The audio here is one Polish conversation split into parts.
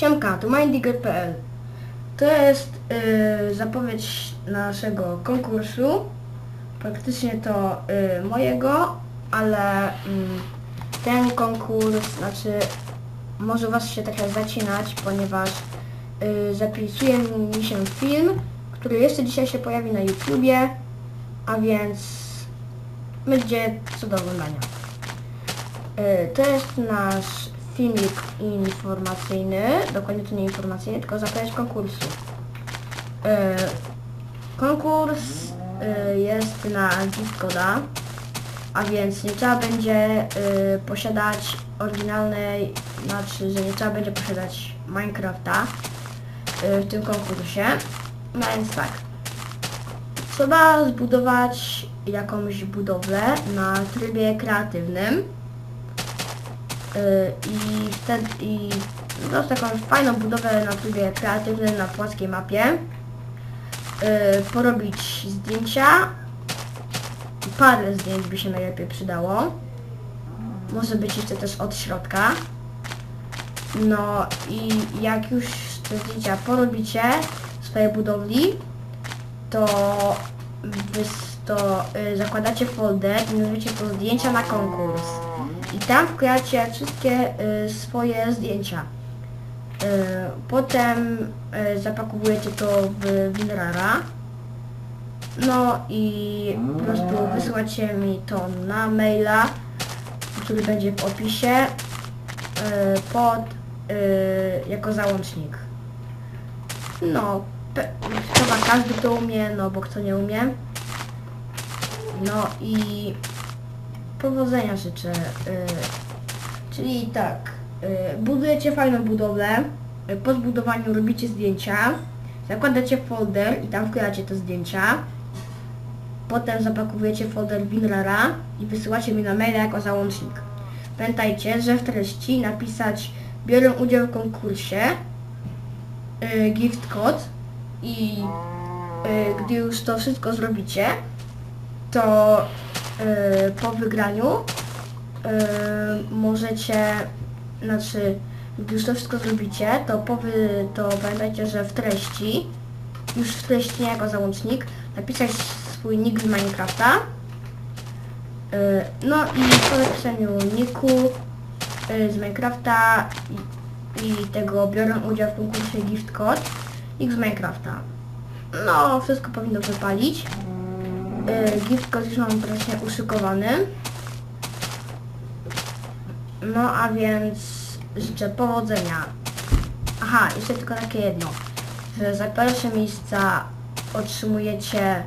Finiger.pl To jest y, zapowiedź naszego konkursu. Praktycznie to y, mojego, ale mm, ten konkurs, znaczy może Was się trochę zacinać, ponieważ y, zapisuje mi się film, który jeszcze dzisiaj się pojawi na YouTubie, a więc będzie co do oglądania. Y, To jest nasz filmik informacyjny, dokładnie to nie informacyjny, tylko zapowiedź konkursu. Y, Konkurs y, jest na Discorda, a więc nie trzeba będzie y, posiadać oryginalnej, znaczy, że nie trzeba będzie posiadać Minecrafta w tym konkursie. No więc tak. Trzeba zbudować jakąś budowlę na trybie kreatywnym. Y, I wtedy i no, taką fajną budowę na trybie kreatywnym na płaskiej mapie. Y, porobić zdjęcia. Parę zdjęć by się najlepiej przydało. Może być jeszcze też od środka. No i jak już te zdjęcia porobicie swojej budowli, to, to y, zakładacie folder i nazwiecie to zdjęcia na konkurs. I tam wklejacie wszystkie y, swoje zdjęcia. Y, Potem y, zapakowujecie to w WinRara. No i po prostu wysyłacie mi to na maila, który będzie w opisie y, pod y, jako załącznik. No, chyba każdy to umie, no bo kto nie umie. No i powodzenia życzę. Y, czyli tak, y, budujecie fajną budowlę, y, po zbudowaniu robicie zdjęcia, zakładacie folder i tam wklejacie te zdjęcia. Potem zapakowujecie folder WinRara i wysyłacie mi na maila jako załącznik. Pamiętajcie, że w treści napisać biorę udział w konkursie, gift code i gdy już to wszystko zrobicie, to po wygraniu y, możecie, znaczy gdy już to wszystko zrobicie, to, po wy, to pamiętajcie, że w treści, już w treści nie jako załącznik, napisać swój nick z Minecrafta. Y, No i po napisaniu nicku y, z Minecrafta i, i tego biorę udział w konkursie Gift Code X z Minecrafta. No, wszystko powinno wypalić. Y, Gift Code już mam praktycznie uszykowany. No a więc życzę powodzenia. Aha, jeszcze tylko takie jedno, że za pierwsze miejsca otrzymujecie,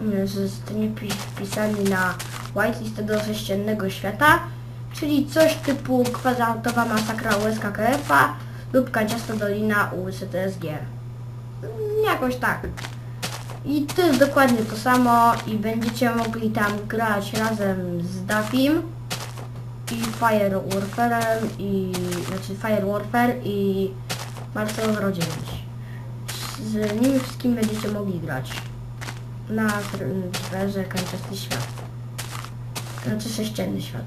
yy, że zostanie pi- wpisani na whitelist do sześciennego świata, czyli coś typu kwadratowa masakra USKKF-a lub kanciasta dolina USTSG. Mm, Jakoś tak. I to jest dokładnie to samo i będziecie mogli tam grać razem z Dafim i Fire Warfarem i znaczy Fire Warfare i Marcel 09. Z nimi wszystkimi będziecie mogli grać na serwerze Kanciasty Świat. Znaczy sześcienny świat.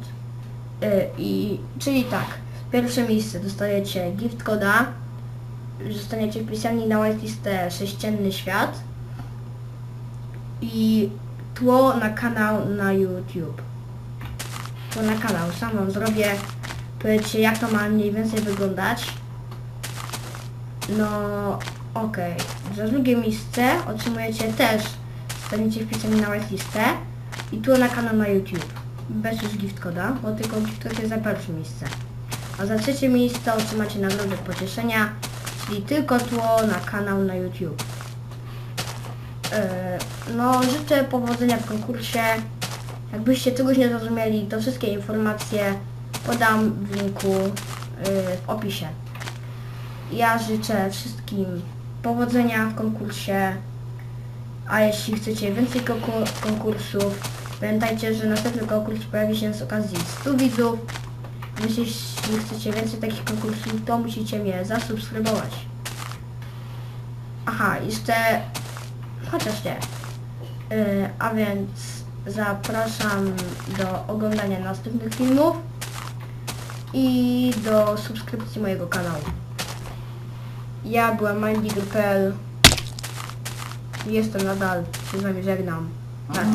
Y, I czyli tak, pierwsze miejsce dostajecie gift koda, zostaniecie wpisani na whitelistę sześcienny świat i tło na kanał na YouTube. Tło na kanał, sam wam zrobię. Powiedzcie jak to ma mniej więcej wyglądać. No okej. Za drugie miejsce otrzymujecie też, zostaniecie wpisani na whitelistę i tło na kanał na YouTube. Bez już gift koda, bo tylko gift code jest za pierwsze miejsce. A za trzecie miejsce otrzymacie nagrodę pocieszenia, czyli tylko tło na kanał na YouTube. E, No, życzę powodzenia w konkursie. Jakbyście czegoś nie zrozumieli, to wszystkie informacje podam w linku y, w opisie. Ja życzę wszystkim powodzenia w konkursie, a jeśli chcecie więcej konku- konkursów, pamiętajcie, że następny konkurs pojawi się z okazji 100 widzów. Więc jeśli chcecie więcej takich konkursów, to musicie mnie zasubskrybować. Aha, jeszcze Chociaż nie. Yy, a więc zapraszam do oglądania następnych filmów i do subskrypcji mojego kanału. Ja byłem minddigger.pl Jestem nadal, się z wami żegnam. Tak.